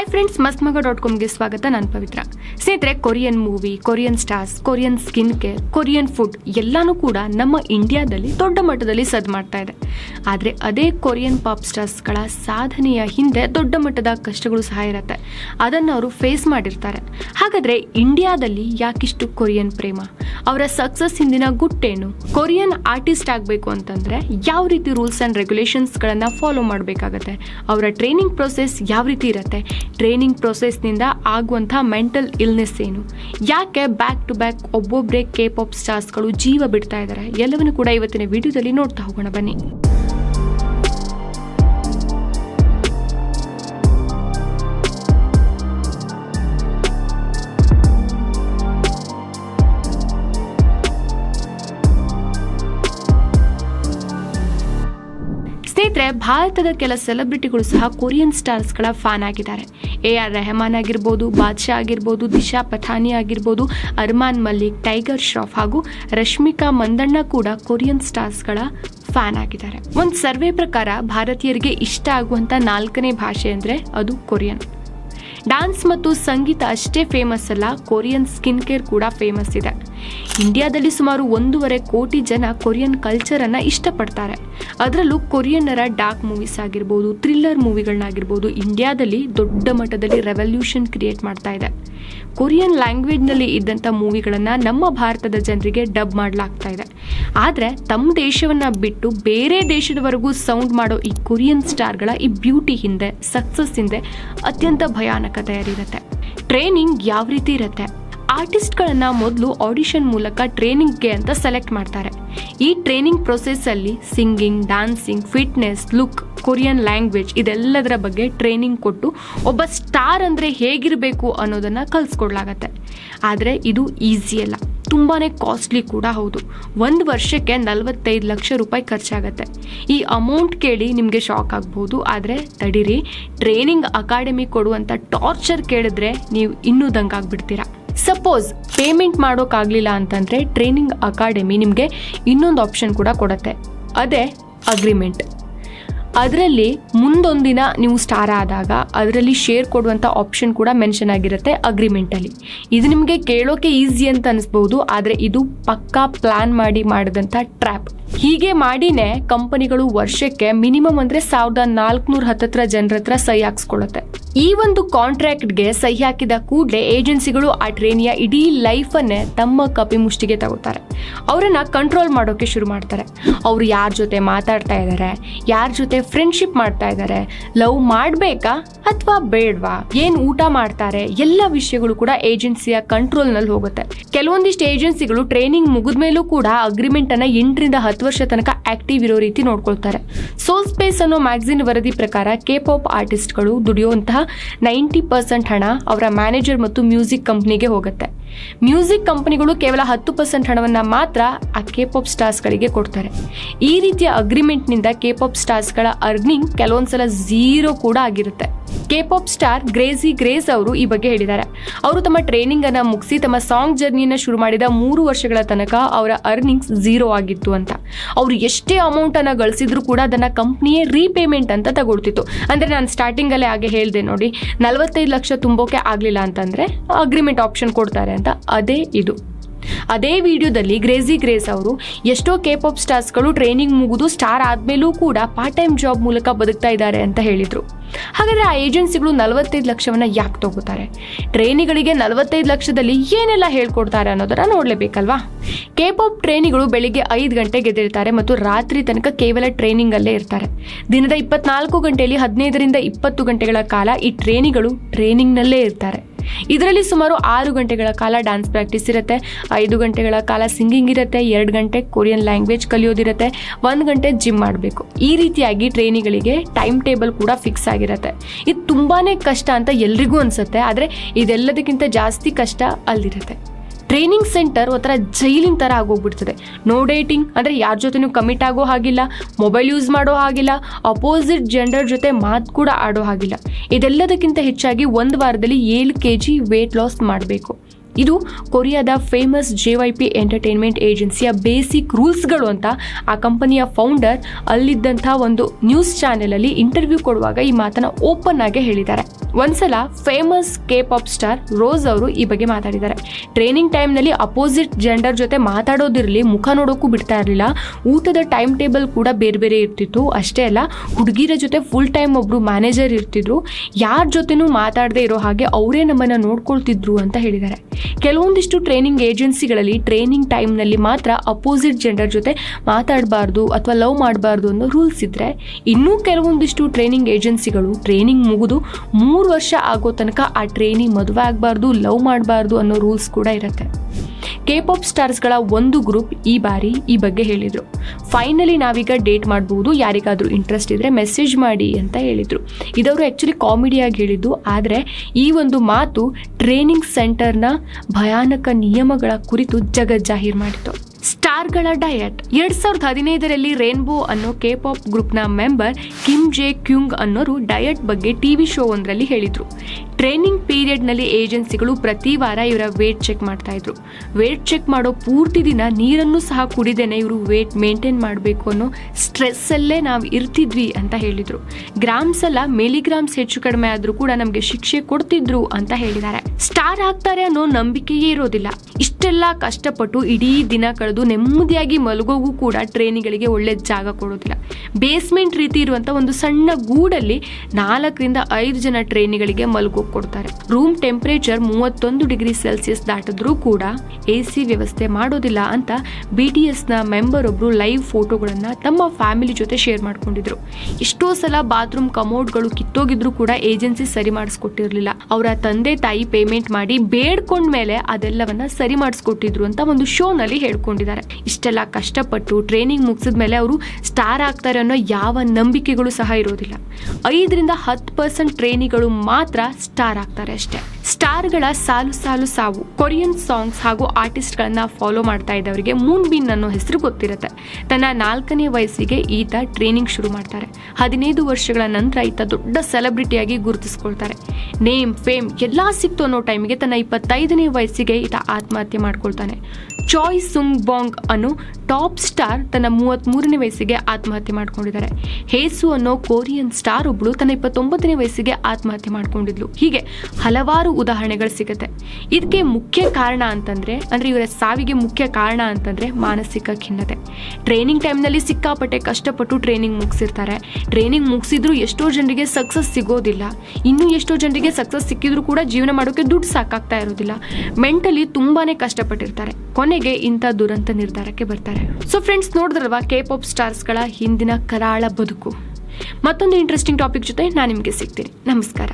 Hi friends ಮಸ್ತ್ ಮಗ dot ಕಾಮ್ಗೆ ಸ್ವಾಗತ. ನಾನು ಪವಿತ್ರ. ಸ್ನೇಹಿತರೆ Korean movie Korean stars Korean skin care Korean food ಎಲ್ಲಾನು ಕೂಡ ನಮ್ಮ ಇಂಡಿಯಾದಲ್ಲಿ ದೊಡ್ಡ ಮಟ್ಟದಲ್ಲಿ ಸದ್ ಮಾಡ್ತಾ ಇದೆ. ಆದರೆ ಅದೇ ಕೊರಿಯನ್ ಪಾಪ್ ಸ್ಟಾರ್ಸ್ಗಳ ಸಾಧನೆಯ ಹಿಂದೆ ದೊಡ್ಡ ಮಟ್ಟದ ಕಷ್ಟಗಳು ಸಹ ಇರುತ್ತೆ. ಅದನ್ನು ಅವರು ಫೇಸ್ ಮಾಡಿರ್ತಾರೆ. ಹಾಗಾದರೆ ಇಂಡಿಯಾದಲ್ಲಿ ಯಾಕಿಷ್ಟು ಕೊರಿಯನ್ ಪ್ರೇಮ? ಅವರ ಸಕ್ಸಸ್ ಹಿಂದಿನ ಗುಟ್ಟೇನು? ಕೊರಿಯನ್ ಆರ್ಟಿಸ್ಟ್ ಆಗಬೇಕು ಅಂತಂದರೆ ಯಾವ ರೀತಿ ರೂಲ್ಸ್ ಆ್ಯಂಡ್ ರೆಗ್ಯುಲೇಷನ್ಸ್ಗಳನ್ನು ಫಾಲೋ ಮಾಡಬೇಕಾಗತ್ತೆ? ಅವರ ಟ್ರೈನಿಂಗ್ ಪ್ರೊಸೆಸ್ ಯಾವ ರೀತಿ ಇರುತ್ತೆ? ಟ್ರೈನಿಂಗ್ ಪ್ರೊಸೆಸ್ನಿಂದ ಆಗುವಂಥ ಮೆಂಟಲ್ ಇಲ್ನೆಸ್ ಏನು? ಯಾಕೆ ಬ್ಯಾಕ್ ಟು ಬ್ಯಾಕ್ ಒಬ್ಬೊಬ್ಬರೇ ಕೆ ಪಾಪ್ ಸ್ಟಾರ್ಸ್ಗಳು ಜೀವ ಬಿಡ್ತಾ ಇದ್ದಾರೆ ಎಲ್ಲವನ್ನು ಕೂಡ ಇವತ್ತಿನ ವಿಡಿಯೋದಲ್ಲಿ ನೋಡ್ತಾ ಹೋಗೋಣ ಬನ್ನಿ. ಭಾರತದ ಕೆಲ ಸೆಲೆಬ್ರಿಟಿಗಳು ಸಹ ಕೊರಿಯನ್ ಸ್ಟಾರ್ಸ್ಗಳ ಫ್ಯಾನ್ ಆಗಿದ್ದಾರೆ. ಎ ಆರ್ ರೆಹಮಾನ್ ಆಗಿರ್ಬೋದು, ಬಾದ್ಶಾ ಆಗಿರ್ಬೋದು, ದಿಶಾ ಪಠಾನಿ ಆಗಿರ್ಬೋದು, ಅರ್ಮಾನ್ ಮಲ್ಲಿಕ್, ಟೈಗರ್ ಶ್ರಾಫ್ ಹಾಗೂ ರಶ್ಮಿಕಾ ಮಂದಣ್ಣ ಕೂಡ ಕೊರಿಯನ್ ಸ್ಟಾರ್ಸ್ಗಳ ಫ್ಯಾನ್ ಆಗಿದ್ದಾರೆ. ಒಂದು ಸರ್ವೆ ಪ್ರಕಾರ ಭಾರತೀಯರಿಗೆ ಇಷ್ಟ ಆಗುವಂಥ ನಾಲ್ಕನೇ ಭಾಷೆ ಅಂದರೆ ಅದು ಕೊರಿಯನ್. ಡಾನ್ಸ್ ಮತ್ತು ಸಂಗೀತ ಅಷ್ಟೇ ಫೇಮಸ್ ಅಲ್ಲ, ಕೊರಿಯನ್ ಸ್ಕಿನ್ ಕೇರ್ ಕೂಡ ಫೇಮಸ್ ಇದೆ. ಇಂಡಿಯಾದಲ್ಲಿ ಸುಮಾರು ಒಂದೂವರೆ ಕೋಟಿ ಜನ ಕೊರಿಯನ್ ಕಲ್ಚರನ್ನು ಇಷ್ಟಪಡ್ತಾರೆ. ಅದರಲ್ಲೂ ಕೊರಿಯನ್ನರ ಡಾರ್ಕ್ ಮೂವೀಸ್ ಆಗಿರ್ಬೋದು ಥ್ರಿಲ್ಲರ್ ಮೂವಿಗಳನ್ನಾಗಿರ್ಬೋದು, ಇಂಡಿಯಾದಲ್ಲಿ ದೊಡ್ಡ ಮಟ್ಟದಲ್ಲಿ ರೆವಲ್ಯೂಷನ್ ಕ್ರಿಯೇಟ್ ಮಾಡ್ತಾ ಇದೆ. ಕೊರಿಯನ್ ಲ್ಯಾಂಗ್ವೇಜ್ನಲ್ಲಿ ಇದ್ದಂಥ ಮೂವಿಗಳನ್ನು ನಮ್ಮ ಭಾರತದ ಜನರಿಗೆ ಡಬ್ ಮಾಡಲಾಗ್ತಾ ಇದೆ. ಆದರೆ ತಮ್ಮ ದೇಶವನ್ನು ಬಿಟ್ಟು ಬೇರೆ ದೇಶದವರೆಗೂ ಸೌಂಡ್ ಮಾಡೋ ಈ ಕೊರಿಯನ್ ಸ್ಟಾರ್ಗಳ ಈ ಬ್ಯೂಟಿ ಹಿಂದೆ ಸಕ್ಸಸ್ ಹಿಂದೆ ಅತ್ಯಂತ ಭಯಾನಕ ತಯಾರಿರುತ್ತೆ. ಟ್ರೈನಿಂಗ್ ಯಾವ ರೀತಿ ಇರುತ್ತೆ? ಆರ್ಟಿಸ್ಟ್ಗಳನ್ನು ಮೊದಲು ಆಡಿಷನ್ ಮೂಲಕ ಟ್ರೈನಿಂಗ್ಗೆ ಅಂತ ಸೆಲೆಕ್ಟ್ ಮಾಡ್ತಾರೆ. ಈ training ಪ್ರೊಸೆಸ್ಸಲ್ಲಿ singing, dancing, fitness, look, Korean language ಇದೆಲ್ಲದರ ಬಗ್ಗೆ ಟ್ರೈನಿಂಗ್ ಕೊಟ್ಟು ಒಬ್ಬ ಸ್ಟಾರ್ ಅಂದರೆ ಹೇಗಿರಬೇಕು ಅನ್ನೋದನ್ನು ಕಲಿಸ್ಕೊಡ್ಲಾಗತ್ತೆ. ಆದರೆ ಇದು ಈಸಿ ಅಲ್ಲ. ತುಂಬಾ ಕಾಸ್ಟ್ಲಿ ಕೂಡ ಹೌದು. ಒಂದು ವರ್ಷಕ್ಕೆ ನಲವತ್ತೈದು ಲಕ್ಷ ರೂಪಾಯಿ ಖರ್ಚಾಗತ್ತೆ. ಈ ಅಮೌಂಟ್ ಕೇಳಿ ನಿಮಗೆ ಶಾಕ್ ಆಗ್ಬೋದು. ಆದರೆ ತಡೀರಿ, ಟ್ರೈನಿಂಗ್ ಅಕಾಡೆಮಿ ಕೊಡುವಂಥ ಟಾರ್ಚರ್ ಕೇಳಿದ್ರೆ ನೀವು ಇನ್ನೂ ದಂಗಾಗ್ಬಿಡ್ತೀರಾ. ಸಪೋಸ್ ಪೇಮೆಂಟ್ ಮಾಡೋಕ್ಕಾಗಲಿಲ್ಲ ಅಂತಂದರೆ ಟ್ರೈನಿಂಗ್ ಅಕಾಡೆಮಿ ನಿಮಗೆ ಇನ್ನೊಂದು ಆಪ್ಷನ್ ಕೂಡ ಕೊಡತ್ತೆ. ಅದೇ ಅಗ್ರಿಮೆಂಟ್ ಅದರಲ್ಲಿ ಮುಂದೊಂದಿನ ನೀವು ಸ್ಟಾರ್ ಆದಾಗ ಅದರಲ್ಲಿ ಶೇರ್ ಕೊಡುವಂಥ ಆಪ್ಷನ್ ಕೂಡ ಮೆನ್ಷನ್ ಆಗಿರುತ್ತೆ ಅಗ್ರಿಮೆಂಟಲ್ಲಿ ಇದು ನಿಮಗೆ ಕೇಳೋಕೆ ಈಸಿ ಅಂತ ಅನಿಸ್ಬೋದು, ಆದರೆ ಇದು ಪಕ್ಕಾ ಪ್ಲ್ಯಾನ್ ಮಾಡಿ ಮಾಡಿದಂಥ ಟ್ರ್ಯಾಪ್ ಹೀಗೆ ಮಾಡಿನೇ ಕಂಪನಿಗಳು ವರ್ಷಕ್ಕೆ ಮಿನಿಮಮ್ ಅಂದರೆ ಸಾವಿರದ ನಾಲ್ಕುನೂರ ಹತ್ತತ್ರ ಜನರ ಹತ್ರ ಸಹಿ ಹಾಕ್ಸ್ಕೊಳ್ಳುತ್ತೆ ಈ ಒಂದು ಕಾಂಟ್ರಾಕ್ಟ್ಗೆ ಸಹಿ ಹಾಕಿದ ಕೂಡಲೇ ಏಜೆನ್ಸಿಗಳು ಆ ಟ್ರೇನಿಯ ಇಡೀ ಲೈಫನ್ನೇ ತಮ್ಮ ಕಪಿ ಮುಷ್ಟಿಗೆ ತಗೋತಾರೆ. ಅವರನ್ನು ಕಂಟ್ರೋಲ್ ಮಾಡೋಕ್ಕೆ ಶುರು ಮಾಡ್ತಾರೆ. ಅವರು ಯಾರ ಜೊತೆ ಮಾತಾಡ್ತಾ ಇದ್ದಾರೆ ಯಾರ ಜೊತೆ ಫ್ರೆಂಡ್ಶಿಪ್ ಮಾಡ್ತಾ ಇದ್ದಾರೆ ಲವ್ ಮಾಡಬೇಕಾ? ಅಥವಾ ಬೇಡವಾ? ಏನು ಊಟ ಮಾಡ್ತಾರೆ? ಎಲ್ಲ ವಿಷಯಗಳು ಕೂಡ ಏಜೆನ್ಸಿಯ ಕಂಟ್ರೋಲ್ನಲ್ಲಿ ಹೋಗುತ್ತೆ. ಕೆಲವೊಂದಿಷ್ಟು ಏಜೆನ್ಸಿಗಳು ಟ್ರೈನಿಂಗ್ ಮುಗಿದ ಮೇಲೂ ಕೂಡ ಅಗ್ರಿಮೆಂಟ್ ಅನ್ನ ಎಂಟರಿಂದ ಹತ್ತು ವರ್ಷ ತನಕ ಆಕ್ಟಿವ್ ಇರೋ ರೀತಿ ನೋಡ್ಕೊಳ್ತಾರೆ. ಸೋಲ್ ಸ್ಪೇಸ್ ಅನ್ನೋ ಮ್ಯಾಗಝಿನ್ ವರದಿ ಪ್ರಕಾರ ಕೆ ಪಾಪ್ ಆರ್ಟಿಸ್ಟ್ಗಳು ದುಡಿಯುವಂತಹ ನೈಂಟಿ ಪರ್ಸೆಂಟ್ ಹಣ ಅವರ ಮ್ಯಾನೇಜರ್ ಮತ್ತು ಮ್ಯೂಸಿಕ್ ಕಂಪ್ನಿಗೆ ಹೋಗುತ್ತೆ. ಮ್ಯೂಸಿಕ್ ಕಂಪನಿಗಳು ಕೇವಲ ಹತ್ತು ಪರ್ಸೆಂಟ್ ಹಣವನ್ನು ಮಾತ್ರ ಆ ಕೆ ಪಾಪ್ ಸ್ಟಾರ್ಸ್ಗಳಿಗೆ ಕೊಡ್ತಾರೆ. ಈ ರೀತಿಯ ಅಗ್ರಿಮೆಂಟ್ನಿಂದ ಕೆ ಪಾಪ್ ಸ್ಟಾರ್ಸ್ಗಳ ಅರ್ನಿಂಗ್ ಕೆಲವೊಂದ್ಸಲ ಝೀರೋ ಕೂಡ ಆಗಿರುತ್ತೆ. K pop star Gracie Grace ಅವರು ಈ ಬಗ್ಗೆ ಹೇಳಿದ್ದಾರೆ. ಅವರು ತಮ್ಮ ಟ್ರೈನಿಂಗ್ ಅನ್ನ ಮುಗಿಸಿ ತಮ್ಮ ಸಾಂಗ್ ಜರ್ನಿಯನ್ನು ಶುರು ಮಾಡಿದ ಮೂರು ವರ್ಷಗಳ ತನಕ ಅವರ ಅರ್ನಿಂಗ್ಸ್ ಝೀರೋ ಆಗಿತ್ತು ಅಂತ. ಅವರು ಎಷ್ಟೇ ಅಮೌಂಟ್ ಅನ್ನ ಗಳಿಸಿದ್ರು ಕೂಡ ಅದನ್ನ ಕಂಪ್ನಿಯೇ ರೀಪೇಮೆಂಟ್ ಅಂತ ತಗೊಳ್ತಿತ್ತು. ಅಂದ್ರೆ ನಾನು ಸ್ಟಾರ್ಟಿಂಗ್ ಅಲ್ಲೇ ಹಾಗೆ ಹೇಳಿದೆ ನೋಡಿ, ನಲವತ್ತೈದು ಲಕ್ಷ ತುಂಬೋಕೆ ಆಗ್ಲಿಲ್ಲ ಅಂತಂದ್ರೆ ಅಗ್ರಿಮೆಂಟ್ ಆಪ್ಷನ್ ಕೊಡ್ತಾರೆ ಅಂತ. ಅದೇ ಇದು. ಅದೇ ವಿಡಿಯೋದಲ್ಲಿ ಗ್ರೇಜಿ ಗ್ರೇಸ್ ಅವರು ಎಷ್ಟೋ ಕೆ ಪಾಪ್ ಸ್ಟಾರ್ಸ್ಗಳು ಟ್ರೈನಿಂಗ್ ಮುಗಿದು ಸ್ಟಾರ್ ಆದ್ಮೇಲೂ ಕೂಡ ಪಾರ್ಟ್ ಟೈಮ್ ಜಾಬ್ ಮೂಲಕ ಬದುಕ್ತಾ ಇದ್ದಾರೆ ಅಂತ ಹೇಳಿದರು. ಹಾಗಾದರೆ ಆ ಏಜೆನ್ಸಿಗಳು ನಲವತ್ತೈದು ಲಕ್ಷವನ್ನು ಯಾಕೆ ತಗೋತಾರೆ? ಟ್ರೈನಿಗಳಿಗೆ ನಲವತ್ತೈದು ಲಕ್ಷದಲ್ಲಿ ಏನೆಲ್ಲ ಹೇಳ್ಕೊಡ್ತಾರೆ ಅನ್ನೋದನ್ನು ನೋಡಲೇಬೇಕಲ್ವಾ? ಕೆ ಪಾಪ್ ಟ್ರೈನಿಗಳು ಬೆಳಿಗ್ಗೆ ಐದು ಗಂಟೆಗೆ ಎದ್ದಿರ್ತಾರೆ ಮತ್ತು ರಾತ್ರಿ ತನಕ ಕೇವಲ ಟ್ರೈನಿಂಗ್ ಅಲ್ಲೇ ಇರ್ತಾರೆ. ದಿನದ ಇಪ್ಪತ್ನಾಲ್ಕು ಗಂಟೆಯಲ್ಲಿ ಹದಿನೈದರಿಂದ ಇಪ್ಪತ್ತು ಗಂಟೆಗಳ ಕಾಲ ಈ ಟ್ರೈನಿಗಳು ಟ್ರೈನಿಂಗ್ನಲ್ಲೇ ಇರ್ತಾರೆ. ಇದರಲ್ಲಿ ಸುಮಾರು ಆರು ಗಂಟೆಗಳ ಕಾಲ ಡ್ಯಾನ್ಸ್ ಪ್ರಾಕ್ಟೀಸ್ ಇರುತ್ತೆ. ಐದು ಗಂಟೆಗಳ ಕಾಲ ಸಿಂಗಿಂಗ್ ಇರುತ್ತೆ. ಎರಡು ಗಂಟೆ ಕೊರಿಯನ್ ಲ್ಯಾಂಗ್ವೇಜ್ ಕಲಿಯೋದಿರುತ್ತೆ. ಒಂದು ಗಂಟೆ ಜಿಮ್ ಮಾಡಬೇಕು. ಈ ರೀತಿಯಾಗಿ ಟ್ರೈನಿಗಳಿಗೆ ಟೈಮ್ ಟೇಬಲ್ ಕೂಡ ಫಿಕ್ಸ್ ಆಗಿರುತ್ತೆ. ಇದು ತುಂಬಾ ಕಷ್ಟ ಅಂತ ಎಲ್ರಿಗೂ ಅನಿಸುತ್ತೆ. ಆದರೆ ಇದೆಲ್ಲದಕ್ಕಿಂತ ಜಾಸ್ತಿ ಕಷ್ಟ ಅಲ್ಲಿರುತ್ತೆ. ಟ್ರೈನಿಂಗ್ ಸೆಂಟರ್ ಒಂಥರ ಜೈಲಿನ ಥರ ಆಗೋಗ್ಬಿಡ್ತದೆ. ನೋ ಡೇಟಿಂಗ್ ಅಂದರೆ ಯಾರ ಜೊತೆನೂ ಕಮಿಟ್ ಆಗೋ ಹಾಗಿಲ್ಲ ಮೊಬೈಲ್ ಯೂಸ್ ಮಾಡೋ ಹಾಗಿಲ್ಲ ಅಪೋಸಿಟ್ ಜೆಂಡರ್ ಜೊತೆ ಮಾತು ಕೂಡ ಆಡೋ ಹಾಗಿಲ್ಲ. ಇದೆಲ್ಲದಕ್ಕಿಂತ ಹೆಚ್ಚಾಗಿ ಒಂದು ವಾರದಲ್ಲಿ ಏಳು ಕೆ ಜಿ ವೇಟ್ ಲಾಸ್ ಮಾಡಬೇಕು. ಇದು ಕೊರಿಯಾದ famous J Y P entertainment ಏಜೆನ್ಸಿಯ basic ರೂಲ್ಸ್ಗಳು ಅಂತ ಆ ಕಂಪನಿಯ ಫೌಂಡರ್ ಅಲ್ಲಿದ್ದಂಥ ಒಂದು ನ್ಯೂಸ್ ಚಾನೆಲಲ್ಲಿ ಇಂಟರ್ವ್ಯೂ ಕೊಡುವಾಗ ಈ ಮಾತನ್ನು ಓಪನ್ ಆಗಿ ಹೇಳಿದ್ದಾರೆ. ಒಂದ್ಸಲ famous K pop star Rose ಅವರು ಈ ಬಗ್ಗೆ ಮಾತಾಡಿದ್ದಾರೆ. ಟ್ರೈನಿಂಗ್ ಟೈಮ್ನಲ್ಲಿ ಅಪೋಸಿಟ್ ಜೆಂಡರ್ ಜೊತೆ ಮಾತಾಡೋದಿರಲಿ, ಮುಖ ನೋಡೋಕ್ಕೂ ಬಿಡ್ತಾ ಇರಲಿಲ್ಲ. ಊಟದ ಟೈಮ್ ಟೇಬಲ್ ಕೂಡ ಬೇರೆ ಬೇರೆ ಇರ್ತಿತ್ತು. ಅಷ್ಟೇ ಅಲ್ಲ, ಹುಡುಗಿರ ಜೊತೆ ಫುಲ್ ಟೈಮ್ ಒಬ್ಬರು ಮ್ಯಾನೇಜರ್ ಇರ್ತಿದ್ರು. ಯಾರ ಜೊತೆನೂ ಮಾತಾಡದೇ ಇರೋ ಹಾಗೆ ಅವರೇ ನಮ್ಮನ್ನ ನೋಡ್ಕೊಳ್ತಿದ್ರು ಅಂತ ಹೇಳಿದ್ದಾರೆ. ಕೆಲವೊಂದಿಷ್ಟು ಟ್ರೈನಿಂಗ್ ಏಜೆನ್ಸಿಗಳಲ್ಲಿ ಟ್ರೈನಿಂಗ್ ಟೈಮ್ನಲ್ಲಿ ಮಾತ್ರ ಅಪೋಸಿಟ್ ಜೆಂಡರ್ ಜೊತೆ ಮಾತಾಡಬಾರ್ದು ಅಥವಾ ಲವ್ ಮಾಡಬಾರ್ದು ಅನ್ನೋ ರೂಲ್ಸ್ ಇದ್ರೆ, ಇನ್ನೂ ಕೆಲವೊಂದಿಷ್ಟು ಟ್ರೈನಿಂಗ್ ಏಜೆನ್ಸಿಗಳು ಟ್ರೈನಿಂಗ್ ಮುಗಿದು ಮೂರು ವರ್ಷ ಆಗೋ ತನಕ ಆ ಟ್ರೈನಿ ಮದುವೆ ಆಗಬಾರ್ದು ಲವ್ ಮಾಡಬಾರ್ದು ಅನ್ನೋ ರೂಲ್ಸ್ ಕೂಡ ಇರುತ್ತೆ. ಕೆ ಪಾಪ್ ಸ್ಟಾರ್ಸ್ಗಳ ಒಂದು ಗ್ರೂಪ್ ಈ ಬಾರಿ ಈ ಬಗ್ಗೆ ಹೇಳಿದರು. ಫೈನಲಿ ನಾವೀಗ ಡೇಟ್ ಮಾಡ್ಬೋದು, ಯಾರಿಗಾದರೂ ಇಂಟ್ರೆಸ್ಟ್ ಇದ್ದರೆ ಮೆಸೇಜ್ ಮಾಡಿ ಅಂತ ಹೇಳಿದರು. ಇದವರು ಆ್ಯಕ್ಚುಲಿ ಕಾಮಿಡಿಯಾಗಿ ಹೇಳಿದ್ದು, ಆದರೆ ಈ ಒಂದು ಮಾತು ಟ್ರೈನಿಂಗ್ ಸೆಂಟರ್ನ ಭಯಾನಕ ನಿಯಮಗಳ ಕುರಿತು ಜಗಜ್ಜಾಹೀರ್ ಮಾಡಿತು ಸ್ಟಾರ್ಗಳ ಡಯಟ್. ಎರಡ್ ಸಾವಿರದ ಹದಿನೈದರಲ್ಲಿ ರೇನ್ಬೋ ಅನ್ನೋ ಕೆ ಪಾಪ್ ಗ್ರೂಪ್ನ ಮೆಂಬರ್ ಕಿಮ್ ಜೆ ಕ್ಯುಂಗ್ ಅನ್ನೋರು ಡಯಟ್ ಬಗ್ಗೆ ಟಿವಿ ಶೋ ಒಂದರಲ್ಲಿ ಹೇಳಿದ್ರು. ಟ್ರೈನಿಂಗ್ ಪೀರಿಯಡ್ನಲ್ಲಿ ಏಜೆನ್ಸಿಗಳು ಪ್ರತಿ ವಾರ ಇವರ ವೇಟ್ ಚೆಕ್ ಮಾಡ್ತಾ ಇದ್ರು. ವೇಟ್ ಚೆಕ್ ಮಾಡೋ ಪೂರ್ತಿ ದಿನ ನೀರನ್ನು ಸಹ ಕುಡಿದೇನೆ ಇವರು ವೇಟ್ ಮೇಂಟೈನ್ ಮಾಡಬೇಕು ಅನ್ನೋ ಸ್ಟ್ರೆಸ್ಸಲ್ಲೇ ನಾವು ಇರ್ತಿದ್ವಿ ಅಂತ ಹೇಳಿದ್ರು. ಗ್ರಾಮ್ಸ್ ಅಲ್ಲ ಮಿಲಿಗ್ರಾಮ್ಸ್ ಹೆಚ್ಚು ಕಡಿಮೆ ಆದರೂ ಕೂಡ ನಮಗೆ ಶಿಕ್ಷೆ ಕೊಡ್ತಿದ್ರು ಅಂತ ಹೇಳಿದ್ದಾರೆ. ಸ್ಟಾರ್ ಆಗ್ತಾರೆ ಅನ್ನೋ ನಂಬಿಕೆಯೇ ಇರೋದಿಲ್ಲ. ಇಷ್ಟೆಲ್ಲ ಕಷ್ಟಪಟ್ಟು ಇಡೀ ದಿನ ಕಳೆದು ನೆಮ್ಮದಿಯಾಗಿ ಮಲಗೋಗೂ ಕೂಡ ಟ್ರೈನಿಗಳಿಗೆ ಒಳ್ಳೆ ಜಾಗ ಕೊಡೋದಿಲ್ಲ. ಬೇಸ್ಮೆಂಟ್ ರೀತಿ ಇರುವಂಥ ಒಂದು ಸಣ್ಣ ಗೂಡಲ್ಲಿ ನಾಲ್ಕರಿಂದ ಐದು ಜನ ಟ್ರೈನಿಗಳಿಗೆ ಮಲಗೋಗಿ ಕೊಡ್ತಾರೆ. ರೂಮ್ ಟೆಂಪರೇಚರ್ ಮೂವತ್ತೊಂದು ಡಿಗ್ರಿ ಸೆಲ್ಸಿಯಸ್ ದಾಟಿದ್ರೂ ಕೂಡ ಎ ಸಿ ವ್ಯವಸ್ಥೆ ಮಾಡೋದಿಲ್ಲ ಅಂತ ಬಿ ಟಿ ಎಸ್ನ ಮೆಂಬರ್ ಒಬ್ಬರು ಲೈವ್ ಫೋಟೋಗಳನ್ನು ತಮ್ಮ ಫ್ಯಾಮಿಲಿ ಜೊತೆ ಶೇರ್ ಮಾಡ್ಕೊಂಡಿದ್ರು. ಎಷ್ಟೋ ಸಲ ಬಾತ್ರೂಮ್ ಕಮೋಡ್ಗಳು ಕಿತ್ತೋಗಿದ್ರು ಕೂಡ ಏಜೆನ್ಸಿ ಸರಿ ಮಾಡಿಸ್ಕೊಟ್ಟಿರಲಿಲ್ಲ. ಅವರ ತಂದೆ ತಾಯಿ ಪೇಮೆಂಟ್ ಮಾಡಿ ಬೇಡ್ಕೊಂಡ್ಮೇಲೆ ಅದೆಲ್ಲವನ್ನ ಸರಿ ಮಾಡಿಸ್ಕೊಟ್ಟಿದ್ರು ಅಂತ ಒಂದು ಶೋನಲ್ಲಿ ಹೇಳ್ಕೊಂಡಿದ್ದಾರೆ. ಇಷ್ಟೆಲ್ಲ ಕಷ್ಟಪಟ್ಟು ಟ್ರೈನಿಂಗ್ ಮುಗಿಸಿದ ಮೇಲೆ ಅವರು ಸ್ಟಾರ್ ಆಗ್ತಾರೆ ಅನ್ನೋ ಯಾವ ನಂಬಿಕೆಗಳು ಸಹ ಇರೋದಿಲ್ಲ. ಐದರಿಂದ ಹತ್ತು ಪರ್ಸೆಂಟ್ ಟ್ರೈನಿಗಳು ಮಾತ್ರ ಸ್ಟಾರ್ ಆಗ್ತಾರೆ ಅಷ್ಟೇ. ಸ್ಟಾರ್ಗಳ ಸಾಲು ಸಾಲು ಸಾವು. ಕೊರಿಯನ್ ಸಾಂಗ್ಸ್ ಹಾಗೂ ಆರ್ಟಿಸ್ಟ್ಗಳನ್ನ ಫಾಲೋ ಮಾಡ್ತಾ ಇದ್ದವರಿಗೆ ಮೂನ್ ಬಿನ್ ಅನ್ನೋ ಹೆಸರು ಗೊತ್ತಿರುತ್ತೆ. ತನ್ನ ನಾಲ್ಕನೇ ವಯಸ್ಸಿಗೆ ಈತ ಟ್ರೈನಿಂಗ್ ಶುರು ಮಾಡ್ತಾರೆ. ಹದಿನೈದು ವರ್ಷಗಳ ನಂತರ ಈತ ದೊಡ್ಡ ಸೆಲೆಬ್ರಿಟಿಯಾಗಿ ಗುರುತಿಸ್ಕೊಳ್ತಾರೆ. ನೇಮ್, ಫೇಮ್ ಎಲ್ಲ ಸಿಕ್ತು ಅನ್ನೋ ಟೈಮಿಗೆ ತನ್ನ ಇಪ್ಪತ್ತೈದನೇ ವಯಸ್ಸಿಗೆ ಈತ ಆತ್ಮಹತ್ಯೆ ಮಾಡ್ಕೊಳ್ತಾನೆ. ಚಾಯ್ ಸುಂಗ್ ಬಾಂಗ್ ಅನ್ನೋ ಟಾಪ್ ಸ್ಟಾರ್ ತನ್ನ ಮೂವತ್ತ್ಮೂರನೇ ವಯಸ್ಸಿಗೆ ಆತ್ಮಹತ್ಯೆ ಮಾಡ್ಕೊಂಡಿದ್ದಾರೆ. ಹೇಸು ಅನ್ನೋ ಕೊರಿಯನ್ ಸ್ಟಾರ್ ಒಬ್ಬಳು ತನ್ನ ಇಪ್ಪತ್ತೊಂಬತ್ತನೇ ವಯಸ್ಸಿಗೆ ಆತ್ಮಹತ್ಯೆ ಮಾಡ್ಕೊಂಡಿದ್ಲು. ಹೀಗೆ ಹಲವಾರು ಉದಾಹರಣೆಗಳು ಸಿಗುತ್ತೆ. ಇದಕ್ಕೆ ಮುಖ್ಯ ಕಾರಣ ಅಂತಂದರೆ, ಅಂದರೆ ಇವರ ಸಾವಿಗೆ ಮುಖ್ಯ ಕಾರಣ ಅಂತಂದರೆ ಮಾನಸಿಕ ಖಿನ್ನತೆ. ಟ್ರೈನಿಂಗ್ ಟೈಮ್ನಲ್ಲಿ ಸಿಕ್ಕಾಪಟ್ಟೆ ಕಷ್ಟಪಟ್ಟು ಟ್ರೈನಿಂಗ್ ಮುಗಿಸಿರ್ತಾರೆ. ಟ್ರೈನಿಂಗ್ ಮುಗಿಸಿದ್ರು ಎಷ್ಟೋ ಜನರಿಗೆ ಸಕ್ಸಸ್ ಸಿಗೋದಿಲ್ಲ. ಇನ್ನೂ ಎಷ್ಟೋ ಜನರಿಗೆ ಸಕ್ಸಸ್ ಸಿಕ್ಕಿದ್ರು ಕೂಡ ಜೀವನ ಮಾಡೋಕೆ ದುಡ್ಡು ಸಾಕಾಗ್ತಾ ಇರೋದಿಲ್ಲ. ಮೆಂಟಲಿ ತುಂಬಾ ಕಷ್ಟಪಟ್ಟಿರ್ತಾರೆ. ಕೊನೆಗೆ ಇಂಥ ದುರಂತ ನಿರ್ಧಾರಕ್ಕೆ ಬರ್ತಾರೆ. ಸೊ ಫ್ರೆಂಡ್ಸ್ ನೋಡಿದ್ರಲ್ವಾ ಕೆ ಪಾಪ್ ಸ್ಟಾರ್ಸ್ಗಳ ಹಿಂದಿನ ಕರಾಳ ಬದುಕು? ಮತ್ತೊಂದು ಇಂಟ್ರೆಸ್ಟಿಂಗ್ ಟಾಪಿಕ್ ಜೊತೆ ನಾನು ನಿಮಗೆ ಸಿಗ್ತೀನಿ. ನಮಸ್ಕಾರ.